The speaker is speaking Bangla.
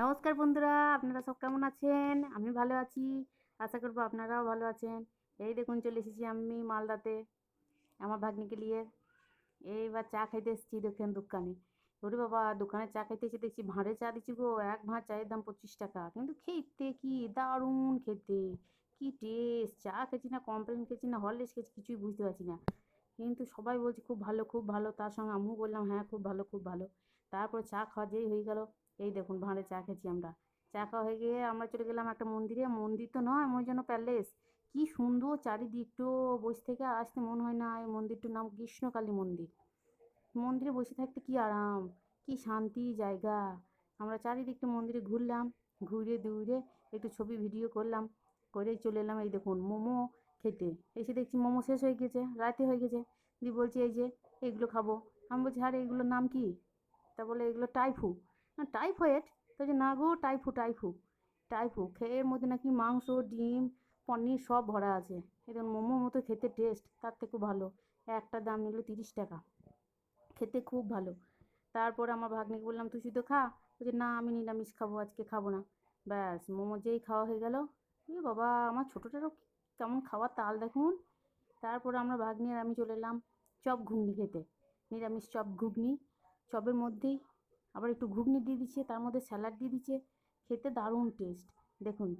নমস্কার বন্ধুরা, আপনারা সব কেমন আছেন? আমি ভালো আছি, আশা করব আপনারাও ভালো আছেন। এই দেখুন, চলে এসেছি আমি মালদাতে, আমার ভাগ্নিকে নিয়ে। এইবার চা খাইতে এসেছি, দেখেন দোকানে। ওরে বাবা, দোকানে চা খাইতে এসে দেখছি ভাঁড়ে চা দিচ্ছি গো, এক ভাঁড় চায়ের দাম পঁচিশ টাকা। কিন্তু খেতে কি দারুণ খেতে, কি টেস্ট চা খেয়েছি না কমপ্লেন খেয়েছি না হরলিক্স খেয়েছি, কিছুই বুঝতে পারছি না। কিন্তু সবাই বলছে, খুব ভালো খুব ভালো। তার সঙ্গে আমিও বললাম হ্যাঁ খুব ভালো খুব ভালো। তারপর চা খাওয়া যেই হয়ে গেল। এই দেখুন ভাঁড়ে চা খেয়েছি আমরা। চা খাওয়া হয়ে গিয়ে আমরা চলে গেলাম একটা মন্দিরে। মন্দির তো নয়, মনে যেন প্যালেস। কি সুন্দর চারিদিকটো বসে থেকে আসতে মন হয় না। এই মন্দিরটার নাম কৃষ্ণকালী মন্দির। মন্দিরে বসে থাকতে কি আরাম, কি শান্তি জায়গা। আমরা চারিদিকটা মন্দিরে ঘুরলাম, ঘুরে দূরে একটু ছবি ভিডিও করলাম, করে চলে এলাম এই দেখুন মোমো খেতে। এসে দেখছি মোমো শেষ হয়ে গেছে, রাতে হয়ে গেছে। দিয়ে বলছি এই যে, এগুলো খাব। আমি বলছি, আরে এগুলোর নাম কি? তা বলে এগুলো টাইফু না টাইফয়েড তো যে না গো টাইফু টাইফু টাইফু খেয়ে এর মধ্যে নাকি মাংস, ডিম, পনির সব ভরা আছে। এরকম মোমোর মতো খেতে টেস্ট তার থেকে ভালো। একটা দাম নিল তিরিশ টাকা। খেতে খুব ভালো। তারপর আমার ভাগ্নিকে বললাম, তুই শুধু খা। বলছে, না, আমি নিরামিষ খাব, আজকে খাব না। ব্যাস, মোমো যেই খাওয়া হয়ে গেল। এ বাবা, আমার ছোটোটারও কেমন খাওয়ার তাল দেখুন। তারপর আমরা ভাগ্নি আর আমি চলে এলাম চপ ঘুগনি খেতে। নিরামিষ চপ ঘুগনি। চপের মধ্যেই আবার একটু ঘুগনি দিয়ে দিচ্ছে, তার মধ্যে স্যালাড দিয়ে দিচ্ছে, খেতে দারুণ টেস্ট দেখুন